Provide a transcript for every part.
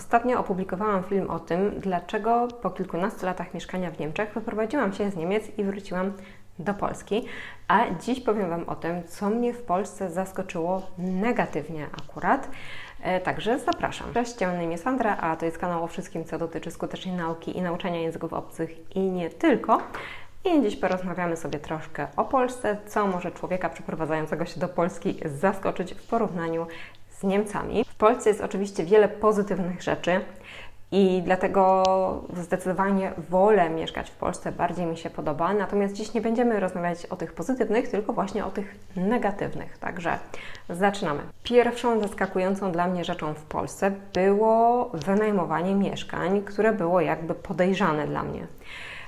Ostatnio opublikowałam film o tym, dlaczego po kilkunastu latach mieszkania w Niemczech wyprowadziłam się z Niemiec i wróciłam do Polski. A dziś powiem Wam o tym, co mnie w Polsce zaskoczyło negatywnie akurat. E, Także zapraszam. Cześć, mam na imię Sandra, a to jest kanał o wszystkim, co dotyczy skutecznej nauki i nauczania języków obcych i nie tylko. I dziś porozmawiamy sobie troszkę o Polsce, co może człowieka przeprowadzającego się do Polski zaskoczyć w porównaniu z Niemcami. W Polsce jest oczywiście wiele pozytywnych rzeczy i dlatego zdecydowanie wolę mieszkać w Polsce, bardziej mi się podoba. Natomiast dziś nie będziemy rozmawiać o tych pozytywnych, tylko właśnie o tych negatywnych. Także zaczynamy. Pierwszą zaskakującą dla mnie rzeczą w Polsce było wynajmowanie mieszkań, które było jakby podejrzane dla mnie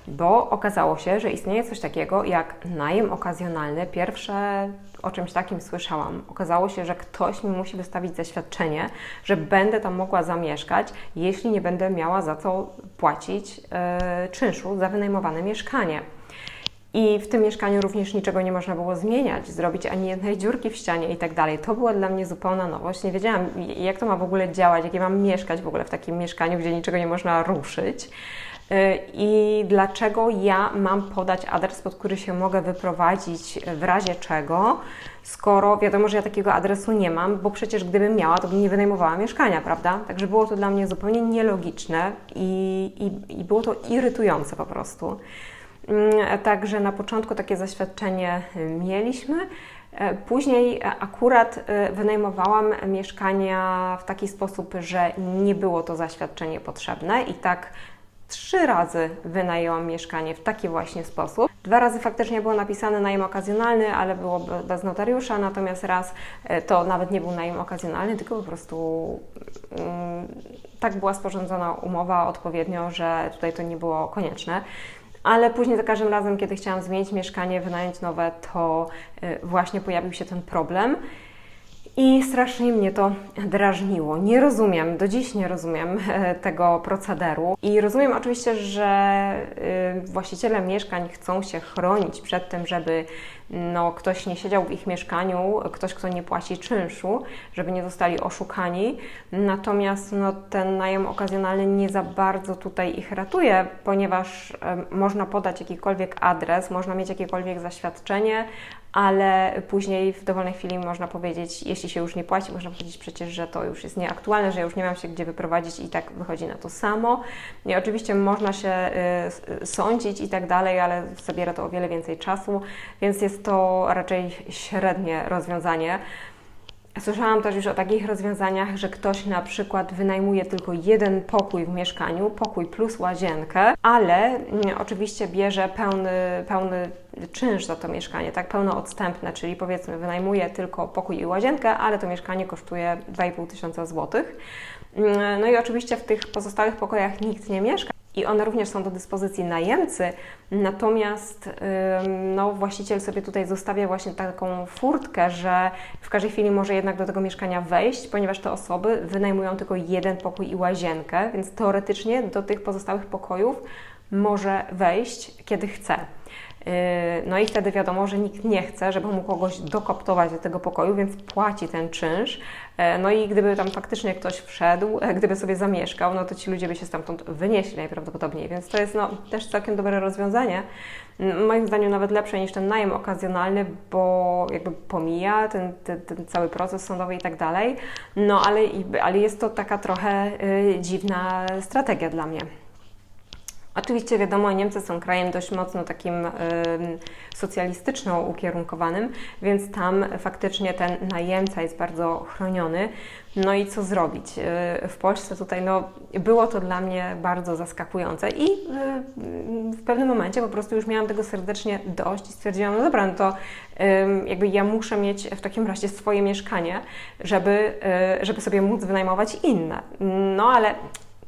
bo okazało się, że istnieje coś takiego jak najem okazjonalny. Pierwsze o czymś takim słyszałam. Okazało się, że ktoś mi musi wystawić zaświadczenie, że będę tam mogła zamieszkać, jeśli nie będę miała za co płacić yy, czynszu za wynajmowane mieszkanie. I w tym mieszkaniu również niczego nie można było zmieniać, zrobić ani jednej dziurki w ścianie i tak dalej. To była dla mnie zupełna nowość. Nie wiedziałam, jak to ma w ogóle działać, jak ja mam mieszkać w ogóle w takim mieszkaniu, gdzie niczego nie można ruszyć i dlaczego ja mam podać adres, pod który się mogę wyprowadzić w razie czego, skoro wiadomo, że ja takiego adresu nie mam, bo przecież gdybym miała, to bym nie wynajmowała mieszkania, prawda? Także było to dla mnie zupełnie nielogiczne i, i, i było to irytujące po prostu. Także na początku takie zaświadczenie mieliśmy. Później akurat wynajmowałam mieszkania w taki sposób, że nie było to zaświadczenie potrzebne i tak trzy razy wynajęłam mieszkanie w taki właśnie sposób. Dwa razy faktycznie było napisane najem okazjonalny, ale było bez notariusza, natomiast raz to nawet nie był najem okazjonalny, tylko po prostu um, tak była sporządzona umowa odpowiednio, że tutaj to nie było konieczne ale później za każdym razem, kiedy chciałam zmienić mieszkanie, wynająć nowe, to właśnie pojawił się ten problem. I strasznie mnie to drażniło. Nie rozumiem, do dziś nie rozumiem tego procederu. I rozumiem oczywiście, że właściciele mieszkań chcą się chronić przed tym, żeby no, ktoś nie siedział w ich mieszkaniu, ktoś, kto nie płaci czynszu, żeby nie zostali oszukani. Natomiast no, ten najem okazjonalny nie za bardzo tutaj ich ratuje, ponieważ można podać jakikolwiek adres, można mieć jakiekolwiek zaświadczenie, ale później w dowolnej chwili można powiedzieć, jeśli się już nie płaci, można powiedzieć przecież, że to już jest nieaktualne, że ja już nie mam się gdzie wyprowadzić i tak wychodzi na to samo. I oczywiście można się y, sądzić i tak dalej, ale zabiera to o wiele więcej czasu, więc jest to raczej średnie rozwiązanie. Słyszałam też już o takich rozwiązaniach, że ktoś na przykład wynajmuje tylko jeden pokój w mieszkaniu, pokój plus łazienkę, ale oczywiście bierze pełny, pełny czynsz za to mieszkanie, tak pełnoodstępne, czyli powiedzmy wynajmuje tylko pokój i łazienkę, ale to mieszkanie kosztuje 2,5 tysiąca złotych. No i oczywiście w tych pozostałych pokojach nikt nie mieszka i one również są do dyspozycji najemcy, natomiast no, właściciel sobie tutaj zostawia właśnie taką furtkę, że w każdej chwili może jednak do tego mieszkania wejść, ponieważ te osoby wynajmują tylko jeden pokój i łazienkę, więc teoretycznie do tych pozostałych pokojów może wejść, kiedy chce. No i wtedy wiadomo, że nikt nie chce, żeby mu kogoś dokoptować do tego pokoju, więc płaci ten czynsz. No i gdyby tam faktycznie ktoś wszedł, gdyby sobie zamieszkał, no to ci ludzie by się stamtąd wynieśli najprawdopodobniej, więc to jest no, też całkiem dobre rozwiązanie. Moim zdaniem nawet lepsze niż ten najem okazjonalny, bo jakby pomija ten, ten, ten cały proces sądowy i tak dalej. No ale, ale jest to taka trochę dziwna strategia dla mnie. Oczywiście wiadomo, Niemcy są krajem dość mocno takim y, socjalistyczno ukierunkowanym, więc tam faktycznie ten najemca jest bardzo chroniony. No i co zrobić? Y, w Polsce tutaj no, było to dla mnie bardzo zaskakujące i y, w pewnym momencie po prostu już miałam tego serdecznie dość i stwierdziłam, no dobra, no to jakby ja muszę mieć w takim razie swoje mieszkanie, żeby, żeby sobie móc wynajmować inne. No ale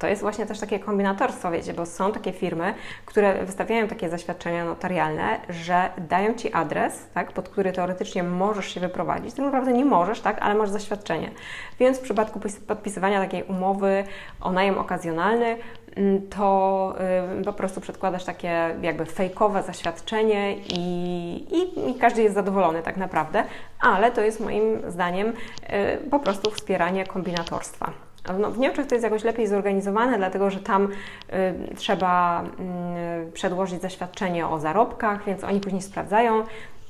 to jest właśnie też takie kombinatorstwo, wiecie, bo są takie firmy, które wystawiają takie zaświadczenia notarialne, że dają Ci adres, tak, pod który teoretycznie możesz się wyprowadzić. Tak naprawdę nie możesz, tak, ale masz zaświadczenie. Więc w przypadku podpisywania takiej umowy o najem okazjonalny, mm, to y, po prostu przedkładasz takie jakby fejkowe zaświadczenie i, i, i, każdy jest zadowolony tak naprawdę, ale to jest moim zdaniem y, po prostu wspieranie kombinatorstwa. No, w Niemczech to jest jakoś lepiej zorganizowane, dlatego że tam y, trzeba y, przedłożyć zaświadczenie o zarobkach, więc oni później sprawdzają,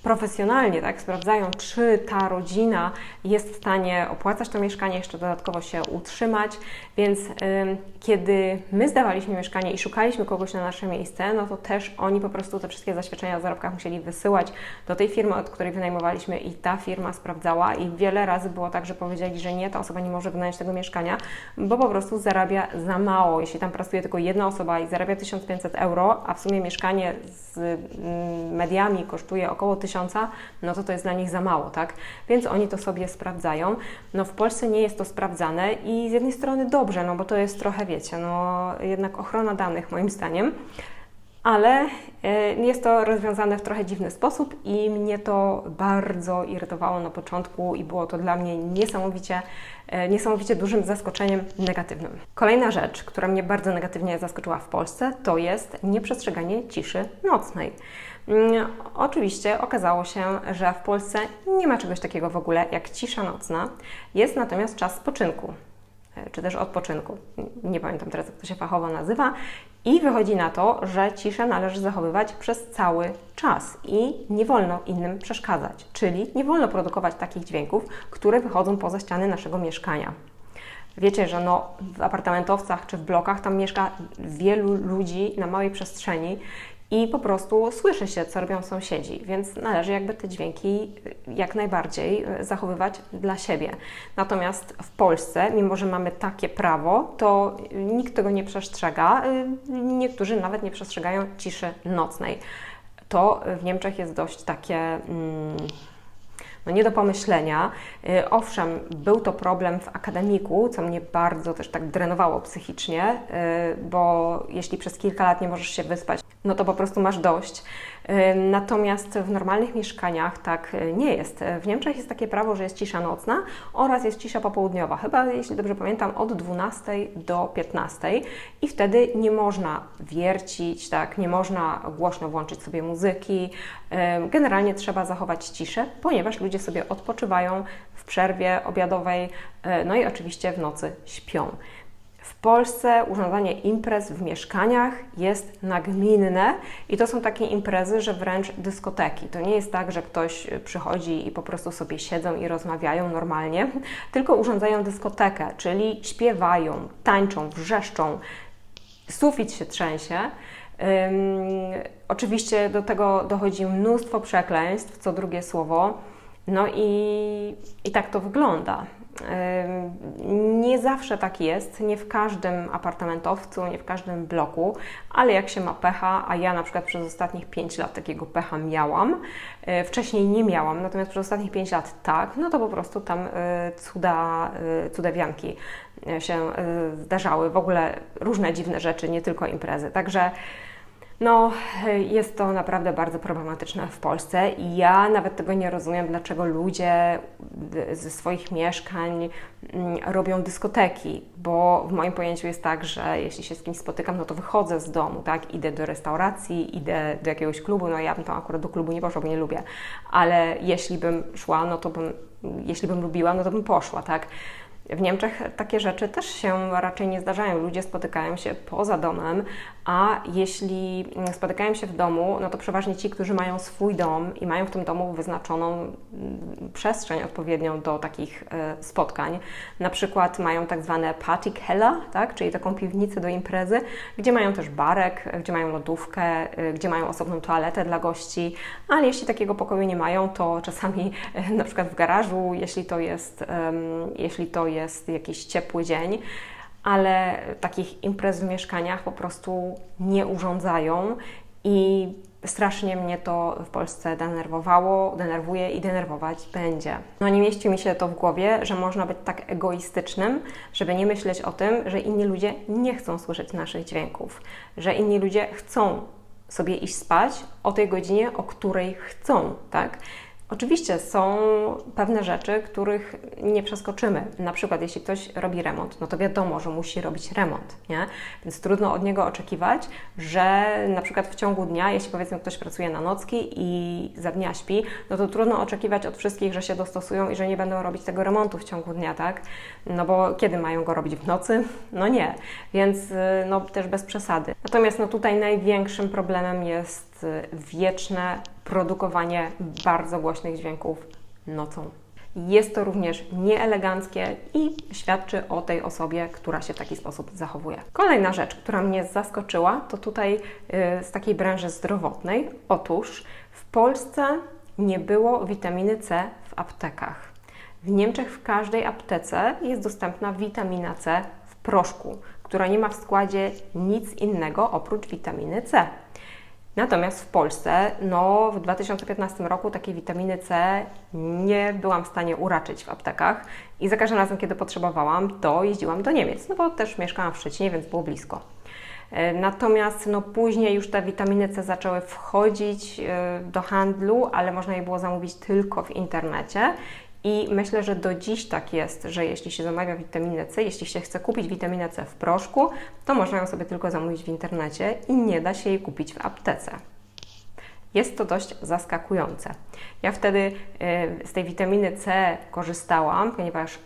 profesjonalnie, tak, sprawdzają, czy ta rodzina jest w stanie opłacać to mieszkanie, jeszcze dodatkowo się utrzymać, więc ym, kiedy my zdawaliśmy mieszkanie i szukaliśmy kogoś na nasze miejsce, no to też oni po prostu te wszystkie zaświadczenia o zarobkach musieli wysyłać do tej firmy, od której wynajmowaliśmy i ta firma sprawdzała i wiele razy było tak, że powiedzieli, że nie, ta osoba nie może wynająć tego mieszkania, bo po prostu zarabia za mało. Jeśli tam pracuje tylko jedna osoba i zarabia 1500 euro, a w sumie mieszkanie z mediami kosztuje około 1000 tysiąca, no to to jest dla nich za mało, tak? Więc oni to sobie sprawdzają. No w Polsce nie jest to sprawdzane i z jednej strony dobrze, no bo to jest trochę, wiecie, no jednak ochrona danych moim zdaniem, ale e, jest to rozwiązane w trochę dziwny sposób i mnie to bardzo irytowało na początku i było to dla mnie niesamowicie, niesamowicie dużym zaskoczeniem negatywnym. Kolejna rzecz, która mnie bardzo negatywnie zaskoczyła w Polsce, to jest nieprzestrzeganie ciszy nocnej. Mm, oczywiście okazało się, że w Polsce nie ma czegoś takiego w ogóle jak cisza nocna. Jest natomiast czas spoczynku, e, czy też odpoczynku. Nie pamiętam teraz, jak to się fachowo nazywa. I wychodzi na to, że ciszę należy zachowywać przez cały czas i nie wolno innym przeszkadzać, czyli nie wolno produkować takich dźwięków, które wychodzą poza ściany naszego mieszkania. Wiecie, że no, w apartamentowcach czy w blokach tam mieszka wielu ludzi na małej przestrzeni i po prostu słyszy się, co robią sąsiedzi, więc należy jakby te dźwięki jak najbardziej e, zachowywać dla siebie. Natomiast w Polsce, mimo że mamy takie prawo, to nikt tego nie przestrzega, e, niektórzy nawet nie przestrzegają ciszy nocnej. To w Niemczech jest dość takie. Mm, no nie do pomyślenia. Y, owszem, był to problem w akademiku, co mnie bardzo też tak drenowało psychicznie, bo jeśli przez kilka lat nie możesz się wyspać, no to po prostu masz dość. Natomiast w normalnych mieszkaniach tak nie jest. W Niemczech jest takie prawo, że jest cisza nocna oraz jest cisza popołudniowa, chyba jeśli dobrze pamiętam, od 12 do 15 i wtedy nie można wiercić, tak, nie można głośno włączyć sobie muzyki. Generalnie trzeba zachować ciszę, ponieważ ludzie sobie odpoczywają w przerwie obiadowej, e, no i oczywiście w nocy śpią. W Polsce urządzanie imprez w mieszkaniach jest nagminne i to są takie imprezy, że wręcz dyskoteki. To nie jest tak, że ktoś przychodzi i po prostu sobie siedzą i rozmawiają normalnie, tylko urządzają dyskotekę, czyli śpiewają, tańczą, wrzeszczą, sufit się trzęsie. oczywiście do tego dochodzi mnóstwo przekleństw, co drugie słowo. No i, i tak to wygląda. Nie zawsze tak jest, nie w każdym apartamentowcu, nie w każdym bloku, ale jak się ma pecha, a ja na przykład przez ostatnich 5 lat takiego pecha miałam, e, wcześniej nie miałam, natomiast przez ostatnich 5 lat tak, no to po prostu tam e, cuda, e, cudawianki się zdarzały, w ogóle różne dziwne rzeczy, nie tylko imprezy. Także no, jest to naprawdę bardzo problematyczne w Polsce i ja nawet tego nie rozumiem, dlaczego ludzie ze swoich mieszkań mm, robią dyskoteki, bo w moim pojęciu jest tak, że jeśli się z kimś spotykam, no to wychodzę z domu, tak, idę do restauracji, idę do jakiegoś klubu, no ja bym tam akurat do klubu nie poszła, bo nie lubię, ale jeśli bym szła, no to bym, jeśli bym lubiła, no to bym poszła, tak. W Niemczech takie rzeczy też się raczej nie zdarzają. Ludzie spotykają się poza domem, a jeśli spotykają się w domu, no to przeważnie ci, którzy mają swój dom i mają w tym domu wyznaczoną mm, przestrzeń odpowiednią do takich e, spotkań. Na przykład mają tak zwane party keller, tak? czyli taką piwnicę do imprezy, gdzie mają też barek, gdzie mają lodówkę, e, gdzie mają osobną toaletę dla gości, ale jeśli takiego pokoju nie mają, to czasami e, na przykład w garażu, jeśli to jest, jeśli to jest jakiś ciepły dzień, ale takich imprez w mieszkaniach po prostu nie urządzają i strasznie mnie to w Polsce denerwowało, denerwuje i denerwować będzie. No nie mieści mi się to w głowie, że można być tak egoistycznym, żeby nie myśleć o tym, że inni ludzie nie chcą słyszeć naszych dźwięków, że inni ludzie chcą sobie iść spać o tej godzinie, o której chcą, tak? Oczywiście są pewne rzeczy, których nie przeskoczymy. Na przykład, jeśli ktoś robi remont, no to wiadomo, że musi robić remont, nie? Więc trudno od niego oczekiwać, że na przykład w ciągu dnia, jeśli powiedzmy ktoś pracuje na nocki i za dnia śpi, no to trudno oczekiwać od wszystkich, że się dostosują i że nie będą robić tego remontu w ciągu dnia, tak? No bo kiedy mają go robić w nocy? No nie. Więc no też bez przesady. Natomiast no tutaj największym problemem jest wieczne produkowanie bardzo głośnych dźwięków nocą. Jest to również nieeleganckie i świadczy o tej osobie, która się w taki sposób zachowuje. Kolejna rzecz, która mnie zaskoczyła, to tutaj y, z takiej branży zdrowotnej. Otóż w Polsce nie było witaminy C w aptekach. W Niemczech w każdej aptece jest dostępna witamina C w proszku, która nie ma w składzie nic innego oprócz witaminy C. Natomiast w Polsce, no w 2015 roku takiej witaminy C nie byłam w stanie uraczyć w aptekach i za każdym razem, kiedy potrzebowałam, to jeździłam do Niemiec, no bo też mieszkałam w Szczecinie, więc było blisko. E, natomiast no, później już te witaminy C zaczęły wchodzić e, do handlu, ale można je było zamówić tylko w internecie i myślę, że do dziś tak jest, że jeśli się zamawia witaminę C, jeśli się chce kupić witaminę C w proszku, to można ją sobie tylko zamówić w internecie i nie da się jej kupić w aptece. Jest to dość zaskakujące. Ja wtedy y, z tej witaminy C korzystałam, ponieważ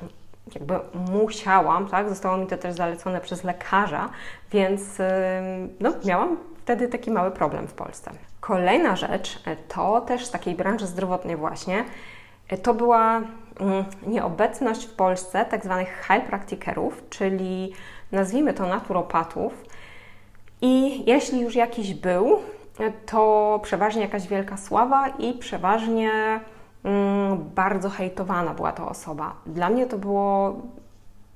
jakby musiałam, tak? Zostało mi to też zalecone przez lekarza, więc y, no, miałam wtedy taki mały problem w Polsce. Kolejna rzecz y, to też z takiej branży zdrowotnej właśnie to była mm, nieobecność w Polsce tak zwanych heilpraktikerów, czyli nazwijmy to naturopatów. I jeśli już jakiś był, to przeważnie jakaś wielka sława i przeważnie mm, bardzo hejtowana była to osoba. Dla mnie to było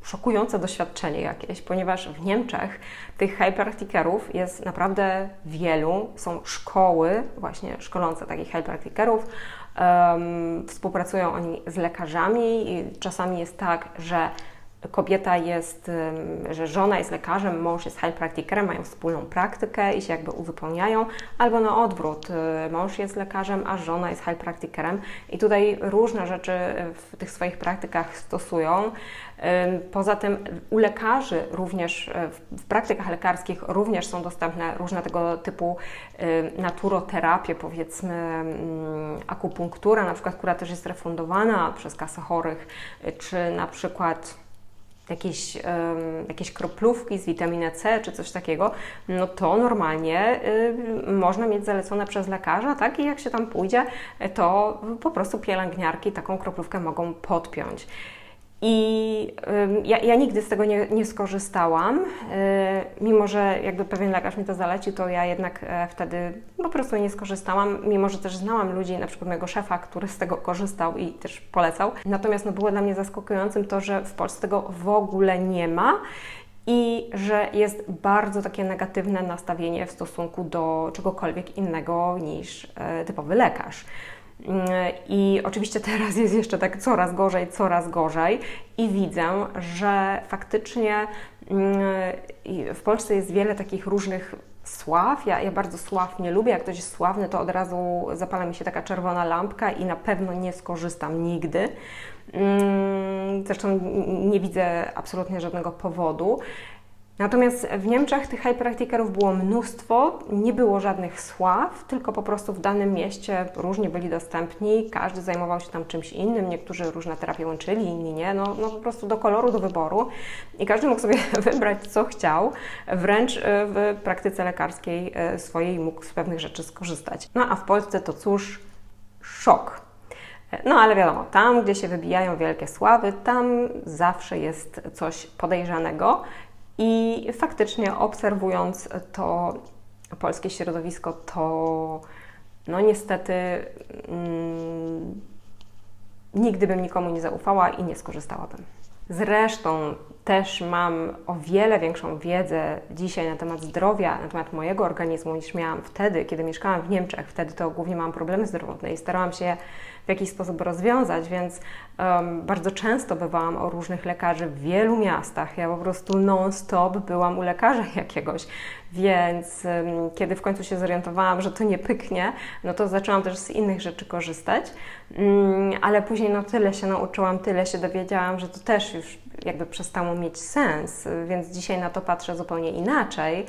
szokujące doświadczenie jakieś, ponieważ w Niemczech tych heilpraktikerów jest naprawdę wielu. Są szkoły właśnie szkolące takich heilpraktikerów. Um, współpracują oni z lekarzami i czasami jest tak, że kobieta jest, że żona jest lekarzem, mąż jest heilpraktikerem, mają wspólną praktykę i się jakby uzupełniają, albo na odwrót, y, mąż jest lekarzem, a żona jest heilpraktikerem i tutaj różne rzeczy w tych swoich praktykach stosują. Poza tym u lekarzy również, y, w praktykach lekarskich również są dostępne różne tego typu naturoterapie, powiedzmy mm, akupunktura, na przykład, która też jest refundowana przez kasę chorych, czy na przykład jakieś, um, jakieś kroplówki z witaminą C czy coś takiego, no to normalnie y, można mieć zalecone przez lekarza, tak? I jak się tam pójdzie, to po prostu pielęgniarki taką kroplówkę mogą podpiąć. I ja, ja, nigdy z tego nie, nie skorzystałam, y, mimo że jakby pewien lekarz mi to zalecił, to ja jednak e, wtedy po prostu nie skorzystałam, mimo że też znałam ludzi, na przykład mojego szefa, który z tego korzystał i też polecał. Natomiast no, było dla mnie zaskakującym to, że w Polsce tego w ogóle nie ma i że jest bardzo takie negatywne nastawienie w stosunku do czegokolwiek innego niż e, typowy lekarz. I oczywiście teraz jest jeszcze tak coraz gorzej, coraz gorzej, i widzę, że faktycznie mm, w Polsce jest wiele takich różnych sław. Ja, ja bardzo sław nie lubię. Jak ktoś jest sławny, to od razu zapala mi się taka czerwona lampka i na pewno nie skorzystam nigdy. Mm, zresztą nie widzę absolutnie żadnego powodu. Natomiast w Niemczech tych heilpraktikerów było mnóstwo, nie było żadnych sław, tylko po prostu w danym mieście różnie byli dostępni, każdy zajmował się tam czymś innym, niektórzy różne terapie łączyli, inni nie, no, no po prostu do koloru, do wyboru i każdy mógł sobie wybrać co chciał, wręcz e, w praktyce lekarskiej e, swojej mógł z pewnych rzeczy skorzystać. No a w Polsce to cóż, szok. No ale wiadomo, tam gdzie się wybijają wielkie sławy, tam zawsze jest coś podejrzanego i faktycznie obserwując to polskie środowisko, to no niestety mm, nigdy bym nikomu nie zaufała i nie skorzystałabym. Zresztą też mam o wiele większą wiedzę dzisiaj na temat zdrowia, na temat mojego organizmu niż miałam wtedy, kiedy mieszkałam w Niemczech. Wtedy to głównie miałam problemy zdrowotne i starałam się w jakiś sposób rozwiązać, więc um, bardzo często bywałam o różnych lekarzy w wielu miastach. Ja po prostu non-stop byłam u lekarza jakiegoś, więc um, kiedy w końcu się zorientowałam, że to nie pyknie, no to zaczęłam też z innych rzeczy korzystać, um, ale później no tyle się nauczyłam, tyle się dowiedziałam, że to też już jakby przestało mieć sens, więc dzisiaj na to patrzę zupełnie inaczej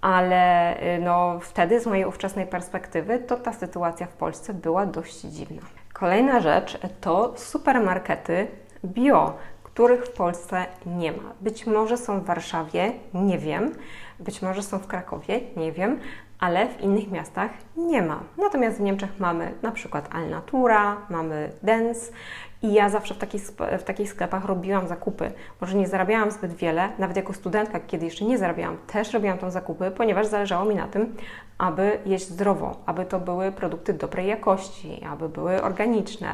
ale y, no, wtedy z mojej ówczesnej perspektywy to ta sytuacja w Polsce była dość dziwna. Kolejna rzecz to supermarkety bio, których w Polsce nie ma. Być może są w Warszawie, nie wiem, być może są w Krakowie, nie wiem, ale w innych miastach nie ma. Natomiast w Niemczech mamy na przykład Alnatura, mamy Dens i ja zawsze w takich, w takich sklepach robiłam zakupy. Może nie zarabiałam zbyt wiele, nawet jako studentka, kiedy jeszcze nie zarabiałam, też robiłam tam zakupy, ponieważ zależało mi na tym, aby jeść zdrowo, aby to były produkty dobrej jakości, aby były organiczne,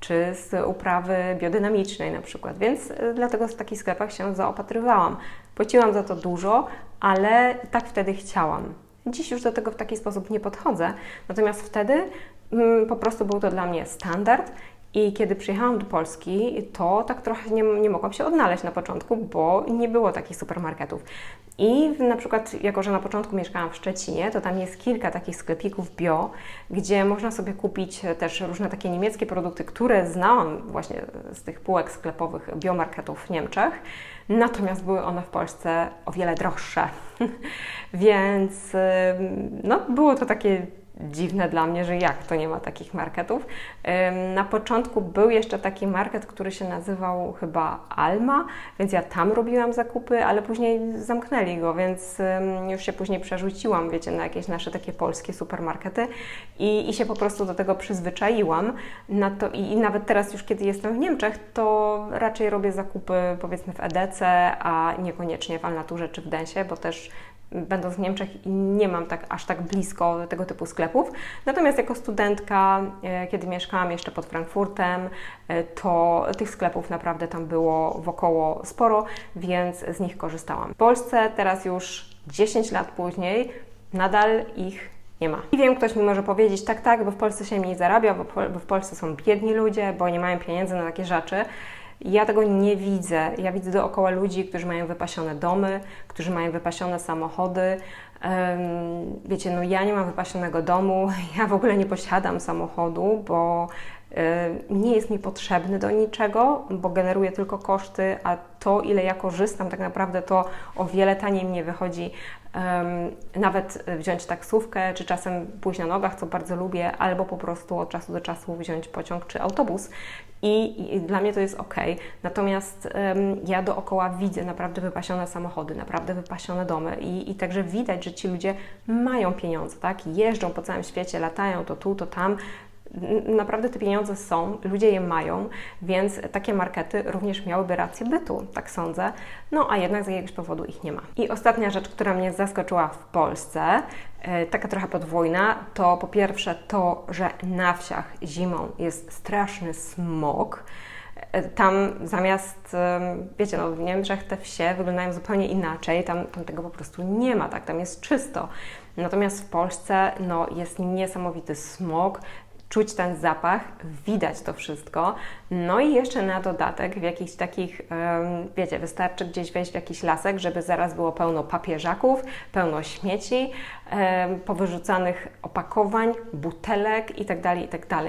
czy z uprawy biodynamicznej na przykład, więc y, dlatego w takich sklepach się zaopatrywałam. Płaciłam za to dużo, ale tak wtedy chciałam. Dziś już do tego w taki sposób nie podchodzę, natomiast wtedy mm, po prostu był to dla mnie standard i kiedy przyjechałam do Polski, to tak trochę nie, nie mogłam się odnaleźć na początku, bo nie było takich supermarketów. I na przykład, jako że na początku mieszkałam w Szczecinie, to tam jest kilka takich sklepików bio, gdzie można sobie kupić też różne takie niemieckie produkty, które znałam właśnie z tych półek sklepowych biomarketów w Niemczech. Natomiast były one w Polsce o wiele droższe. Więc no, było to takie dziwne dla mnie, że jak to nie ma takich marketów. Na początku był jeszcze taki market, który się nazywał chyba Alma, więc ja tam robiłam zakupy, ale później zamknęli go, więc już się później przerzuciłam, wiecie, na jakieś nasze takie polskie supermarkety i, i się po prostu do tego przyzwyczaiłam. Na to, i, I nawet teraz już, kiedy jestem w Niemczech, to raczej robię zakupy powiedzmy w EDC, a niekoniecznie w Alnaturze czy w Densie, bo też będąc w Niemczech nie mam tak, aż tak blisko tego typu sklepów. Natomiast jako studentka, e, kiedy mieszkałam jeszcze pod Frankfurtem, e, to tych sklepów naprawdę tam było wokoło sporo, więc z nich korzystałam. W Polsce teraz już 10 lat później nadal ich nie ma. I wiem, ktoś mi może powiedzieć, tak, tak, bo w Polsce się mniej zarabia, bo w Polsce są biedni ludzie, bo nie mają pieniędzy na takie rzeczy. Ja tego nie widzę. Ja widzę dookoła ludzi, którzy mają wypasione domy, którzy mają wypasione samochody. Wiecie, no ja nie mam wypasionego domu, ja w ogóle nie posiadam samochodu, bo nie jest mi potrzebny do niczego, bo generuje tylko koszty, a to, ile ja korzystam, tak naprawdę to o wiele taniej mnie wychodzi nawet wziąć taksówkę, czy czasem pójść na nogach, co bardzo lubię, albo po prostu od czasu do czasu wziąć pociąg czy autobus. I, i dla mnie to jest ok. Natomiast um, ja dookoła widzę naprawdę wypasione samochody, naprawdę wypasione domy, i, i także widać, że ci ludzie mają pieniądze, tak? Jeżdżą po całym świecie, latają to tu, to tam, naprawdę te pieniądze są, ludzie je mają, więc takie markety również miałyby rację bytu, tak sądzę, no a jednak z jakiegoś powodu ich nie ma. I ostatnia rzecz, która mnie zaskoczyła w Polsce, e, taka trochę podwójna, to po pierwsze to, że na wsiach zimą jest straszny smog. E, tam zamiast, wiecie, no w Niemczech te wsie wyglądają zupełnie inaczej, tam, tam tego po prostu nie ma, tak, tam jest czysto. Natomiast w Polsce no, jest niesamowity smog, czuć ten zapach, widać to wszystko. No i jeszcze na dodatek w jakichś takich, wiecie, wystarczy gdzieś wejść w jakiś lasek, żeby zaraz było pełno papieżaków, pełno śmieci, powyrzucanych opakowań, butelek itd., tak itd. Tak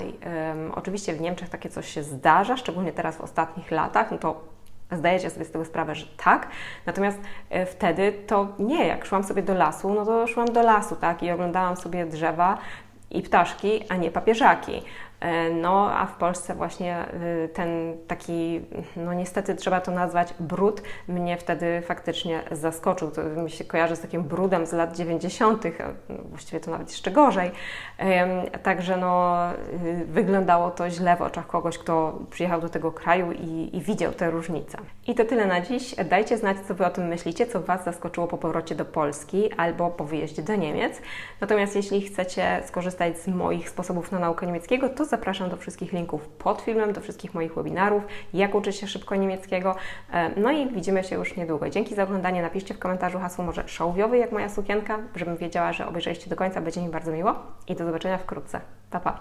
oczywiście w Niemczech takie coś się zdarza, szczególnie teraz w ostatnich latach, no to Zdajecie sobie z tego sprawę, że tak. Natomiast e, wtedy to nie, jak szłam sobie do lasu, no to szłam do lasu, tak, i oglądałam sobie drzewa, i ptaszki, a nie papieżaki. E, no, a w Polsce właśnie y, ten taki, no niestety trzeba to nazwać brud, mnie wtedy faktycznie zaskoczył. To mi się kojarzy z takim brudem z lat 90., właściwie to nawet jeszcze gorzej. Także no, wyglądało to źle w oczach kogoś, kto przyjechał do tego kraju i, i widział te różnice. I to tyle na dziś. Dajcie znać, co Wy o tym myślicie, co Was zaskoczyło po powrocie do Polski albo po wyjeździe do Niemiec. Natomiast jeśli chcecie skorzystać z moich sposobów na naukę niemieckiego, to zapraszam do wszystkich linków pod filmem, do wszystkich moich webinarów, jak uczyć się szybko niemieckiego. E, No i widzimy się już niedługo. Dzięki za oglądanie. Napiszcie w komentarzu hasło może szałwiowy jak moja sukienka, żebym wiedziała, że obejrzeliście do końca. Będzie mi bardzo miło i do zobaczenia wkrótce. Pa, pa!